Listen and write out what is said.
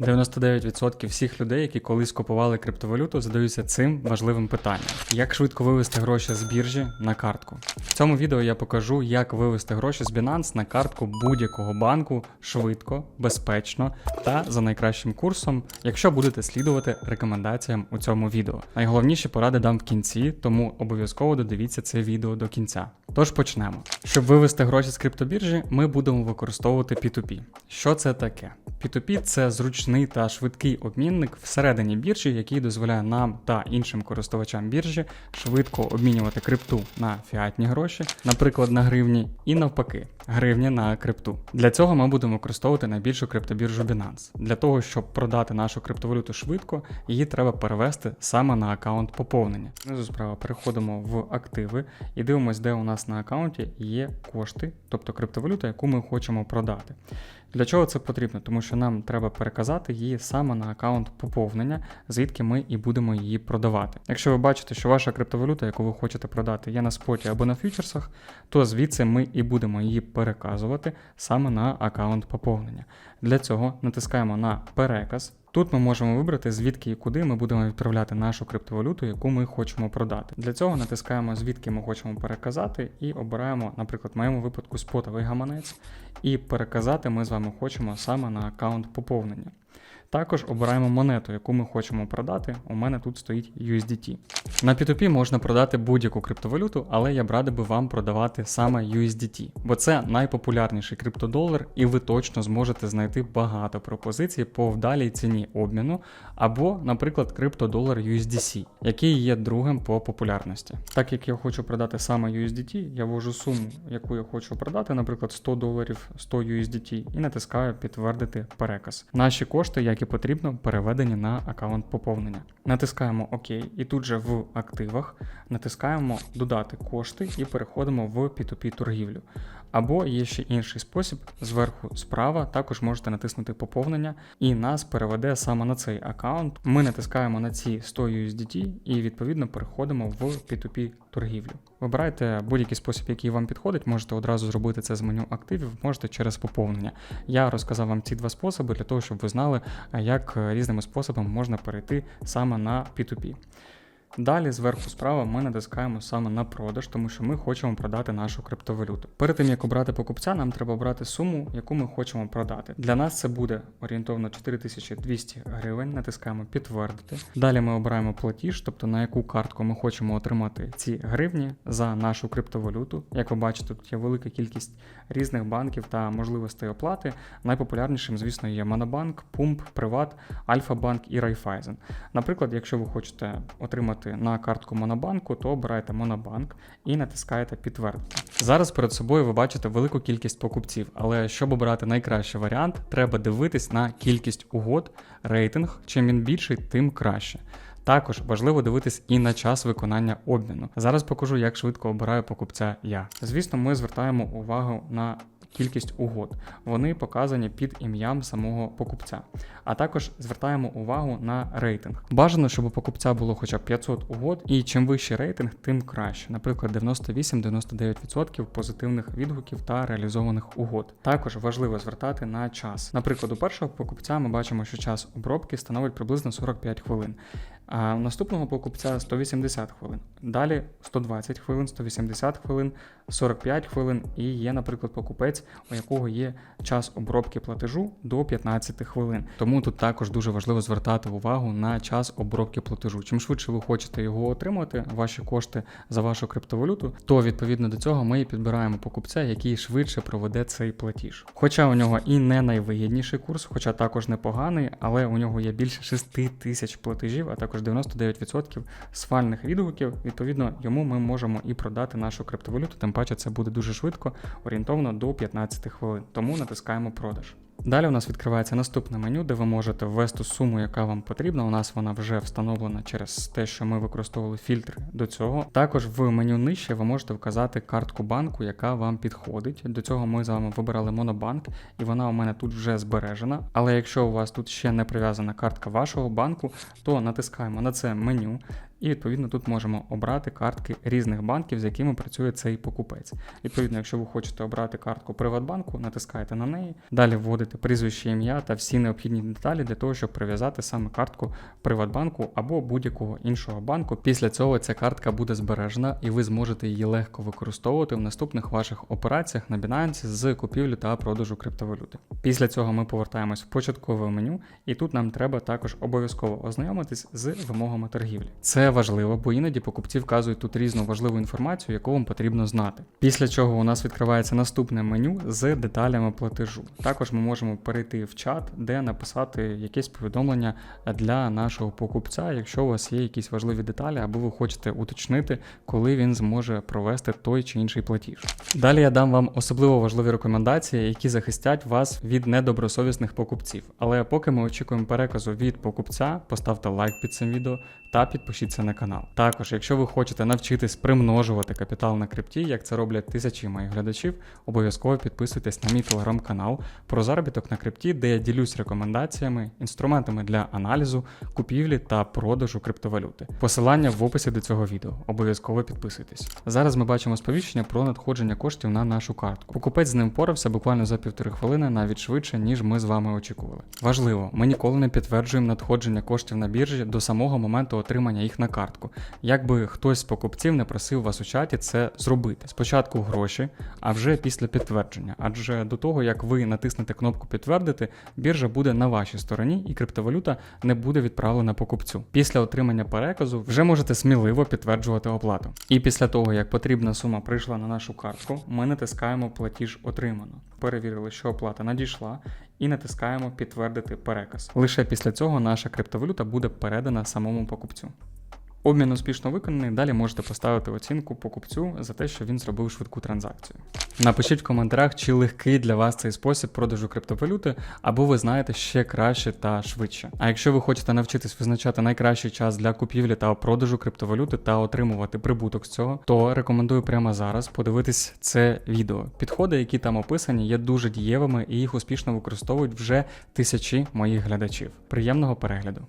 99% всіх людей, які колись купували криптовалюту, задаються цим важливим питанням: як швидко вивести гроші з біржі на картку. В цьому відео я покажу, як вивести гроші з Binance на картку будь-якого банку швидко, безпечно та за найкращим курсом, якщо будете слідувати рекомендаціям у цьому відео. Найголовніші поради дам в кінці, тому обов'язково додивіться це відео до кінця. Тож почнемо. Щоб вивести гроші з криптобіржі, ми будемо використовувати P2P. Що це таке? P2P – це зручний та швидкий обмінник всередині біржі, який дозволяє нам та іншим користувачам біржі швидко обмінювати крипту на фіатні гроші, наприклад, на гривні, і навпаки, гривні на крипту. Для цього ми будемо використовувати найбільшу криптобіржу Binance. Для того, щоб продати нашу криптовалюту швидко, її треба перевести саме на аккаунт поповнення. Знизу справа переходимо в активи і дивимося, де у нас на аккаунті є кошти, тобто криптовалюта, яку ми хочемо продати. Для чого це потрібно? Тому що нам треба переказати її саме на аккаунт поповнення, звідки ми і будемо її продавати. Якщо ви бачите, що ваша криптовалюта, яку ви хочете продати, є на споті або на фьючерсах, то звідси ми і будемо її переказувати саме на аккаунт поповнення. Для цього натискаємо на переказ. Тут ми можемо вибрати, звідки і куди ми будемо відправляти нашу криптовалюту, яку ми хочемо продати. Для цього натискаємо, звідки ми хочемо переказати, і обираємо, наприклад, в моєму випадку спотовий гаманець. І переказати ми з вами хочемо саме на аккаунт поповнення. Також обираємо монету, яку ми хочемо продати. У мене тут стоїть USDT. На P2P можна продати будь-яку криптовалюту, але я б радив би вам продавати саме USDT, бо це найпопулярніший криптодолар, і ви точно зможете знайти багато пропозицій по вдалій ціні обміну, або, наприклад, криптодолар USDC, який є другим по популярності. Так як я хочу продати саме USDT, я ввожу суму, яку я хочу продати, наприклад, 100 доларів 100 USDT, і натискаю підтвердити переказ. Наші кошти, як потрібно, переведені на аккаунт поповнення. Натискаємо ОК, і тут же в активах натискаємо додати кошти і переходимо в P2P торгівлю. Або є ще інший спосіб, зверху справа також можете натиснути поповнення, і нас переведе саме на цей аккаунт. Ми натискаємо на ці 100 USDT і відповідно переходимо в P2P торгівлю. Вибирайте будь-який спосіб, який вам підходить, можете одразу зробити це з меню активів, можете через поповнення. Я розказав вам ці два способи для того, щоб ви знали, як різними способами можна перейти саме на P2P. Далі зверху справа ми натискаємо саме на продаж, тому що ми хочемо продати нашу криптовалюту. Перед тим як обрати покупця, нам треба обрати суму, яку ми хочемо продати. Для нас це буде орієнтовно 4200 гривень. Натискаємо підтвердити. Далі ми обираємо платіж, тобто на яку картку ми хочемо отримати ці гривні за нашу криптовалюту. Як ви бачите, тут є велика кількість різних банків та можливостей оплати. Найпопулярнішим, звісно, є Монобанк, Пумп, Приват, Альфа-Банк і Райфайзен. Наприклад, якщо ви хочете отримати на картку Монобанку, то обирайте Монобанк і натискаєте підтвердити. Зараз перед собою ви бачите велику кількість покупців, але щоб обрати найкращий варіант, треба дивитись на кількість угод, рейтинг. Чим він більший, тим краще. Також важливо дивитись і на час виконання обміну. Зараз покажу, як швидко обираю покупця я. Звісно, ми звертаємо увагу на кількість угод. Вони показані під ім'ям самого покупця. А також звертаємо увагу на рейтинг. Бажано, щоб у покупця було хоча б 500 угод, і чим вищий рейтинг, тим краще. Наприклад, 98-99% позитивних відгуків та реалізованих угод. Також важливо звертати на час. Наприклад, у першого покупця ми бачимо, що час обробки становить приблизно 45 хвилин. А у наступного покупця 180 хвилин. Далі 120 хвилин, 180 хвилин, 45 хвилин. І є, наприклад, покупець, у якого є час обробки платежу до 15 хвилин. Тому тут також дуже важливо звертати увагу на час обробки платежу. Чим швидше ви хочете його отримати, ваші кошти за вашу криптовалюту, то відповідно до цього ми підбираємо покупця, який швидше проведе цей платіж. Хоча у нього і не найвигідніший курс, хоча також непоганий, але у нього є більше 6 тисяч платежів, а також 99% сфальних відгуків. Відповідно, йому ми можемо і продати нашу криптовалюту, тим паче це буде дуже швидко, орієнтовно до 15 хвилин. Тому натискаємо продаж. Далі у нас відкривається наступне меню, де ви можете ввести суму, яка вам потрібна. У нас вона вже встановлена через те, що ми використовували фільтри до цього. Також в меню нижче ви можете вказати картку банку, яка вам підходить. До цього ми з вами вибирали Монобанк, і вона у мене тут вже збережена. Але якщо у вас тут ще не прив'язана картка вашого банку, то натискаємо на це меню. І відповідно тут можемо обрати картки різних банків, з якими працює цей покупець. Відповідно, якщо ви хочете обрати картку Приватбанку, натискаєте на неї, далі вводите вводите прізвище, ім'я та всі необхідні деталі для того, щоб прив'язати саме картку Приватбанку або будь-якого іншого банку. Після цього ця картка буде збережена і ви зможете її легко використовувати в наступних ваших операціях на Binance з купівлі та продажу криптовалюти. Після цього ми повертаємось в початкове меню, і тут нам треба також обов'язково ознайомитись з вимогами торгівлі. Це важливо, бо іноді покупці вказують тут різну важливу інформацію, яку вам потрібно знати. Після чого у нас відкривається наступне меню з деталями платежу. Також ми можемо перейти в чат, де написати якесь повідомлення для нашого покупця, якщо у вас є якісь важливі деталі, або ви хочете уточнити, коли він зможе провести той чи інший платіж. Далі я дам вам особливо важливі рекомендації, які захистять вас від недобросовісних покупців. Але поки ми очікуємо переказу від покупця, поставте лайк під цим відео та підпишіться на канал. Також, якщо ви хочете навчитись примножувати капітал на крипті, як це роблять тисячі моїх глядачів, обов'язково підписуйтесь на мій телеграм-канал про заробіток на крипті, де я ділюсь рекомендаціями, інструментами для аналізу, купівлі та продажу криптовалюти. Посилання в описі до цього відео. Обов'язково підписуйтесь. Зараз ми бачимо сповіщення про надходження коштів на нашу картку. Покупець з ним впорався буквально за півтори хвилини, навіть швидше, ніж ми з вами очікували. Важливо, ми ніколи не підтверджуємо надходження коштів на біржі до самого моменту отримання їх на картку. Якби хтось з покупців не просив вас у чаті це зробити. Спочатку гроші, а вже після підтвердження. Адже до того, як ви натиснете кнопку підтвердити, біржа буде на вашій стороні і криптовалюта не буде відправлена покупцю. Після отримання переказу вже можете сміливо підтверджувати оплату. І після того, як потрібна сума прийшла на нашу картку, ми натискаємо платіж отримано. Перевірили, що оплата надійшла, і натискаємо підтвердити переказ. Лише після цього наша криптовалюта буде передана самому покупцю. Обмін успішно виконаний. Далі можете поставити оцінку покупцю за те, що він зробив швидку транзакцію. Напишіть в коментарях, чи легкий для вас цей спосіб продажу криптовалюти, або ви знаєте ще краще та швидше. А якщо ви хочете навчитись визначати найкращий час для купівлі та продажу криптовалюти та отримувати прибуток з цього, то рекомендую прямо зараз подивитись це відео. Підходи, які там описані, є дуже дієвими і їх успішно використовують вже тисячі моїх глядачів. Приємного перегляду!